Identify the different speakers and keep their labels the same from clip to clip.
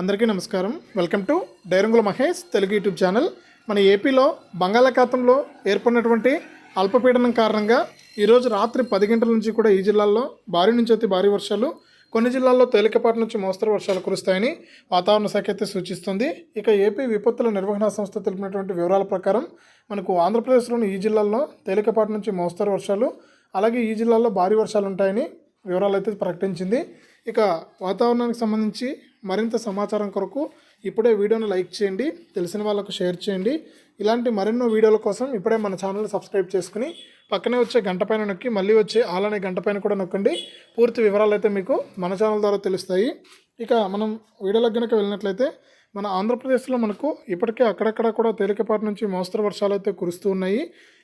Speaker 1: అందరికీ నమస్కారం. Welcome to డైరంగుల Mahesh Telugu YouTube channel. మన ఏపీలో బంగాళాఖాతంలో ఏర్పడినటువంటి అల్పపీడనం కారణంగా ఈరోజు రాత్రి పది గంటల నుంచి కూడా ఈ జిల్లాల్లో భారీ నుంచి అతి భారీ వర్షాలు కొన్ని జిల్లాల్లో తేలికపాటి నుంచి మోస్తరు వర్షాలు కురుస్తాయని వాతావరణ శాఖ అయితే సూచిస్తుంది. ఇక ఏపీ విపత్తుల నిర్వహణ సంస్థ తెలిపినటువంటి వివరాల ప్రకారం మనకు ఆంధ్రప్రదేశ్లోని ఈ జిల్లాల్లో తేలికపాటి నుంచి మోస్తరు వర్షాలు అలాగే ఈ జిల్లాల్లో భారీ వర్షాలు ఉంటాయని వివరాలు అయితే ప్రకటించింది. ఇక వాతావరణానికి సంబంధించి మరింత సమాచారం కొరకు ఇప్పుడే వీడియోను లైక్ చేయండి తెలిసిన వాళ్ళకు షేర్ చేయండి. ఇలాంటి మరెన్నో వీడియోల కోసం ఇప్పుడే మన ఛానల్ సబ్స్క్రైబ్ చేసుకుని పక్కనే వచ్చే గంట పైన నొక్కి మళ్ళీ వచ్చే ఆలనే గంట పైన కూడా నొక్కండి. పూర్తి వివరాలు అయితే మీకు మన ఛానల్ ద్వారా తెలుస్తాయి. ఇక మనం వీడియోలకు కనుక వెళ్ళినట్లయితే మన ఆంధ్రప్రదేశ్లో మనకు ఇప్పటికే అక్కడక్కడ కూడా తేలికపాటి నుంచి మోస్తరు వర్షాలు అయితే కురుస్తూ ఉన్నాయి.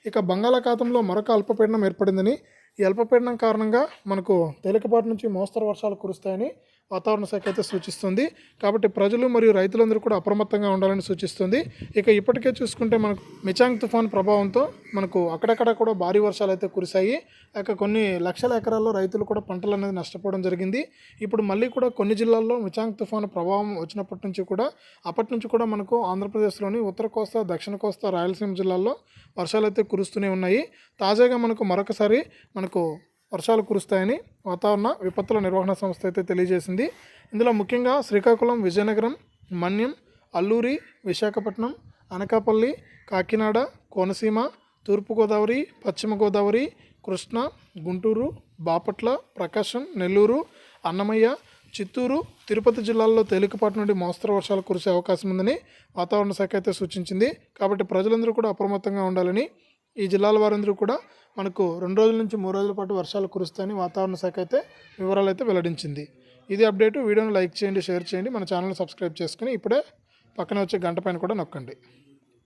Speaker 1: ఇక బంగాళాఖాతంలో మరొక అల్పపీడనం ఏర్పడిందని ఈ అల్పపీడనం కారణంగా మనకు తేలికపాటి నుంచి మోస్తరు వర్షాలు కురుస్తాయని వాతావరణ శాఖ అయితే సూచిస్తుంది. కాబట్టి ప్రజలు మరియు రైతులందరూ కూడా అప్రమత్తంగా ఉండాలని సూచిస్తుంది. ఇక ఇప్పటికే చూసుకుంటే మనకు మిచాంగ్ తుఫాన్ ప్రభావంతో మనకు అక్కడక్కడ కూడా భారీ వర్షాలు అయితే కురిశాయి. ఇక కొన్ని లక్షల ఎకరాల్లో రైతులు కూడా పంటలు అనేది నష్టపోవడం జరిగింది. ఇప్పుడు మళ్ళీ కూడా కొన్ని జిల్లాల్లో మిచాంగ్ తుఫాను ప్రభావం వచ్చినప్పటి నుంచి కూడా అప్పటి నుంచి కూడా మనకు ఆంధ్రప్రదేశ్లోని ఉత్తర కోస్తా దక్షిణ కోస్తా రాయలసీమ జిల్లాల్లో వర్షాలు అయితే కురుస్తూనే ఉన్నాయి. తాజాగా మనకు మరొకసారి మనకు వర్షాలు కురుస్తాయని వాతావరణ విపత్తుల నిర్వహణ సంస్థ అయితే తెలియజేసింది. ఇందులో ముఖ్యంగా శ్రీకాకుళం విజయనగరం మన్యం అల్లూరి విశాఖపట్నం అనకాపల్లి కాకినాడ కోనసీమ తూర్పుగోదావరి పశ్చిమ గోదావరి కృష్ణా గుంటూరు బాపట్ల ప్రకాశం నెల్లూరు అన్నమయ్య చిత్తూరు తిరుపతి జిల్లాల్లో తేలికపాటి నుండి మోస్తరు వర్షాలు కురిసే అవకాశం ఉందని వాతావరణ శాఖ అయితే సూచించింది. కాబట్టి ప్రజలందరూ కూడా అప్రమత్తంగా ఉండాలని ఈ జిల్లాల వారందరూ కూడా మనకు రెండు రోజుల నుంచి మూడు రోజుల పాటు వర్షాలు కురుస్తాయని వాతావరణ శాఖ అయితే వివరాలు అయితే వెల్లడించింది. ఇది అప్డేట్. వీడియోను లైక్ చేయండి షేర్ చేయండి. మన ఛానల్ని సబ్స్క్రైబ్ చేసుకుని ఇప్పుడే పక్కన వచ్చే గంట పైన కూడా నొక్కండి.